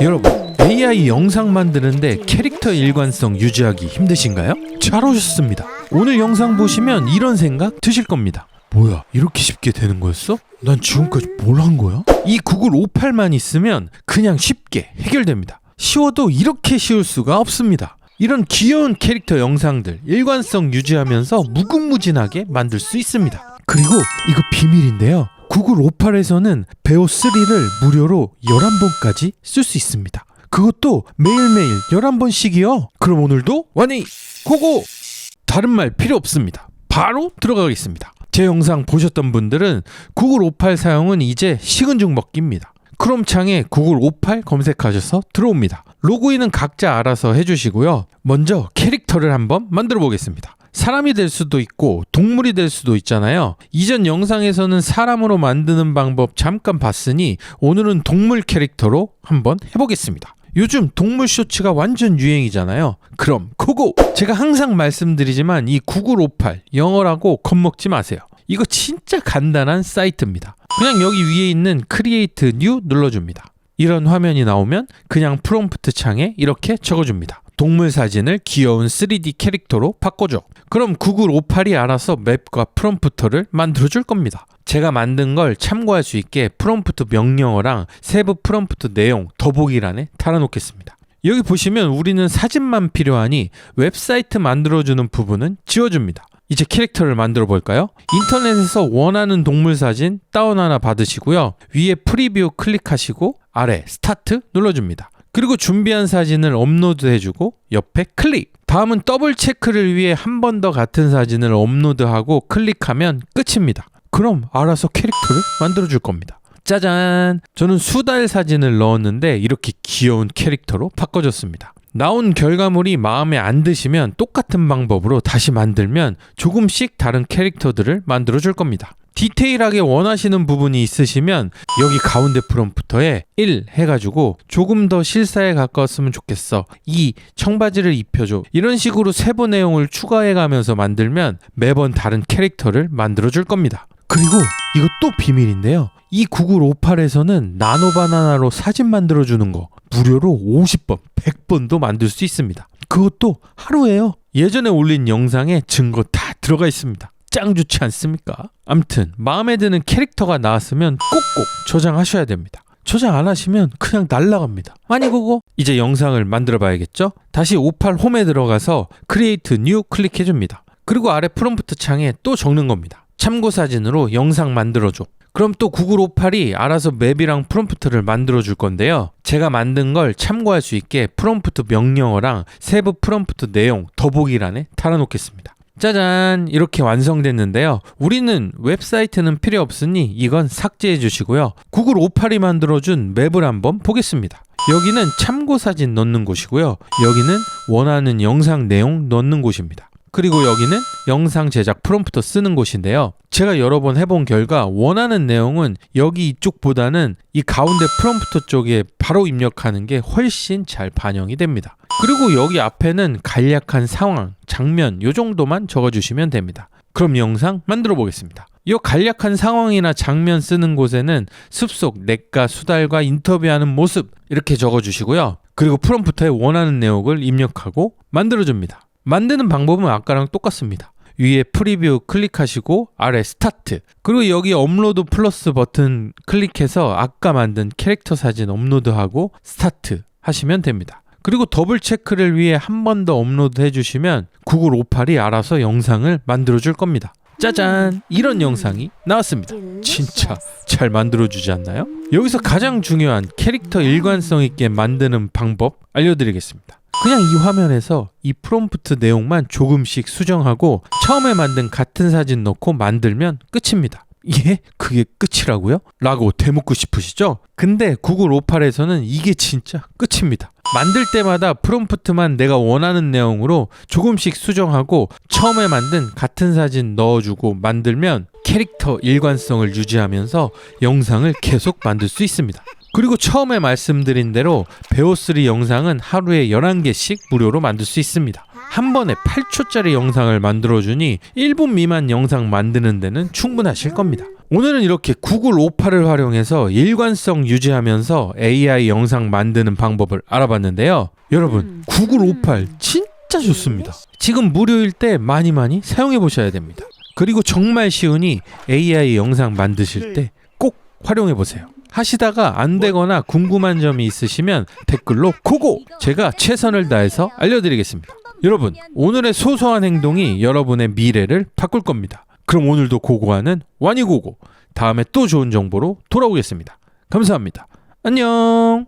여러분 AI 영상 만드는데 캐릭터 일관성 유지하기 힘드신가요? 잘 오셨습니다. 오늘 영상 보시면 이런 생각 드실 겁니다. 뭐야 이렇게 쉽게 되는 거였어? 난 지금까지 뭘 한 거야? 이 구글 58만 있으면 그냥 쉽게 해결됩니다. 쉬워도 이렇게 쉬울 수가 없습니다. 이런 귀여운 캐릭터 영상들 일관성 유지하면서 무궁무진하게 만들 수 있습니다. 그리고 이거 비밀인데요. 구글 58에서는 베오 3를 무료로 11번까지 쓸 수 있습니다. 그것도 매일매일 11번씩이요. 그럼 오늘도 와니 고고 다른 말 필요 없습니다. 바로 들어가겠습니다. 제 영상 보셨던 분들은 구글 58 사용은 이제 식은 죽 먹기입니다. 크롬 창에 구글 58 검색하셔서 들어옵니다. 로그인은 각자 알아서 해주시고요. 먼저 캐릭터를 한번 만들어 보겠습니다. 사람이 될 수도 있고 동물이 될 수도 있잖아요. 이전 영상에서는 사람으로 만드는 방법 잠깐 봤으니 오늘은 동물 캐릭터로 한번 해보겠습니다. 요즘 동물 쇼츠가 완전 유행이잖아요. 그럼 고고! 제가 항상 말씀드리지만 이 구글 58 영어라고 겁먹지 마세요. 이거 진짜 간단한 사이트입니다. 그냥 여기 위에 있는 크리에이트 뉴 눌러줍니다. 이런 화면이 나오면 그냥 프롬프트 창에 이렇게 적어줍니다. 동물 사진을 귀여운 3D 캐릭터로 바꿔줘. 그럼 구글 58이 알아서 맵과 프롬프터를 만들어줄 겁니다. 제가 만든 걸 참고할 수 있게 프롬프트 명령어랑 세부 프롬프트 내용 더보기란에 달아놓겠습니다. 여기 보시면 우리는 사진만 필요하니 웹사이트 만들어주는 부분은 지워줍니다. 이제 캐릭터를 만들어 볼까요? 인터넷에서 원하는 동물 사진 다운 하나 받으시고요. 위에 프리뷰 클릭하시고 아래 스타트 눌러줍니다. 그리고 준비한 사진을 업로드 해주고 옆에 클릭. 다음은 더블 체크를 위해 한 번 더 같은 사진을 업로드하고 클릭하면 끝입니다. 그럼 알아서 캐릭터를 만들어 줄 겁니다. 짜잔! 저는 수달 사진을 넣었는데 이렇게 귀여운 캐릭터로 바꿔줬습니다. 나온 결과물이 마음에 안 드시면 똑같은 방법으로 다시 만들면 조금씩 다른 캐릭터들을 만들어 줄 겁니다. 디테일하게 원하시는 부분이 있으시면 여기 가운데 프롬프터에 1 해가지고 조금 더 실사에 가까웠으면 좋겠어. 2 청바지를 입혀줘. 이런 식으로 세부 내용을 추가해가면서 만들면 매번 다른 캐릭터를 만들어 줄 겁니다. 그리고 또 비밀인데요. 이 구글 58에서는 나노바나나로 사진 만들어주는 거 무료로 50번, 100번도 만들 수 있습니다. 그것도 하루에요. 예전에 올린 영상에 증거 다 들어가 있습니다. 짱 좋지 않습니까? 암튼 마음에 드는 캐릭터가 나왔으면 꼭꼭 저장하셔야 됩니다. 저장 안 하시면 그냥 날라갑니다. 아니 그거 이제 영상을 만들어 봐야겠죠? 다시 58 홈에 들어가서 크리에이트 뉴 클릭해 줍니다. 그리고 아래 프롬프트 창에 또 적는 겁니다. 참고 사진으로 영상 만들어줘. 그럼 또 구글 58이 알아서 맵이랑 프롬프트를 만들어 줄 건데요. 제가 만든 걸 참고할 수 있게 프롬프트 명령어랑 세부 프롬프트 내용 더보기란에 달아놓겠습니다. 짜잔 이렇게 완성됐는데요. 우리는 웹사이트는 필요 없으니 이건 삭제해 주시고요. 구글 58이 만들어준 맵을 한번 보겠습니다. 여기는 참고 사진 넣는 곳이고요. 여기는 원하는 영상 내용 넣는 곳입니다. 그리고 여기는 영상 제작 프롬프터 쓰는 곳인데요. 제가 여러 번 해본 결과 원하는 내용은 여기 이쪽보다는 이 가운데 프롬프터 쪽에 바로 입력하는 게 훨씬 잘 반영이 됩니다. 그리고 여기 앞에는 간략한 상황, 장면 요 정도만 적어주시면 됩니다. 그럼 영상 만들어 보겠습니다. 이 간략한 상황이나 장면 쓰는 곳에는 숲속 냇가 수달과 인터뷰하는 모습 이렇게 적어주시고요. 그리고 프롬프터에 원하는 내용을 입력하고 만들어줍니다. 만드는 방법은 아까랑 똑같습니다. 위에 프리뷰 클릭하시고 아래 스타트 그리고 여기 업로드 플러스 버튼 클릭해서 아까 만든 캐릭터 사진 업로드하고 스타트 하시면 됩니다. 그리고 더블 체크를 위해 한 번 더 업로드 해주시면 구글 58이 알아서 영상을 만들어 줄 겁니다. 짜잔 이런 영상이 나왔습니다. 진짜 잘 만들어주지 않나요? 여기서 가장 중요한 캐릭터 일관성 있게 만드는 방법 알려드리겠습니다. 그냥 이 화면에서 이 프롬프트 내용만 조금씩 수정하고 처음에 만든 같은 사진 넣고 만들면 끝입니다. 예? 그게 끝이라고요? 라고 되묻고 싶으시죠? 근데 구글 58에서는 이게 진짜 끝입니다. 만들 때마다 프롬프트만 내가 원하는 내용으로 조금씩 수정하고 처음에 만든 같은 사진 넣어주고 만들면 캐릭터 일관성을 유지하면서 영상을 계속 만들 수 있습니다. 그리고 처음에 말씀드린 대로 베오3 영상은 하루에 11개씩 무료로 만들 수 있습니다. 한 번에 8초짜리 영상을 만들어주니 1분 미만 영상 만드는 데는 충분하실 겁니다. 오늘은 이렇게 구글 오파를 활용해서 일관성 유지하면서 AI 영상 만드는 방법을 알아봤는데요. 여러분, 구글 오팔 진짜 좋습니다. 지금 무료일 때 많이 많이 사용해 보셔야 됩니다. 그리고 정말 쉬우니 AI 영상 만드실 때 꼭 활용해 보세요. 하시다가 안 되거나 궁금한 점이 있으시면 댓글로 고고! 제가 최선을 다해서 알려드리겠습니다. 여러분, 오늘의 소소한 행동이 여러분의 미래를 바꿀 겁니다. 그럼 오늘도 고고하는 와니고고. 다음에 또 좋은 정보로 돌아오겠습니다. 감사합니다. 안녕!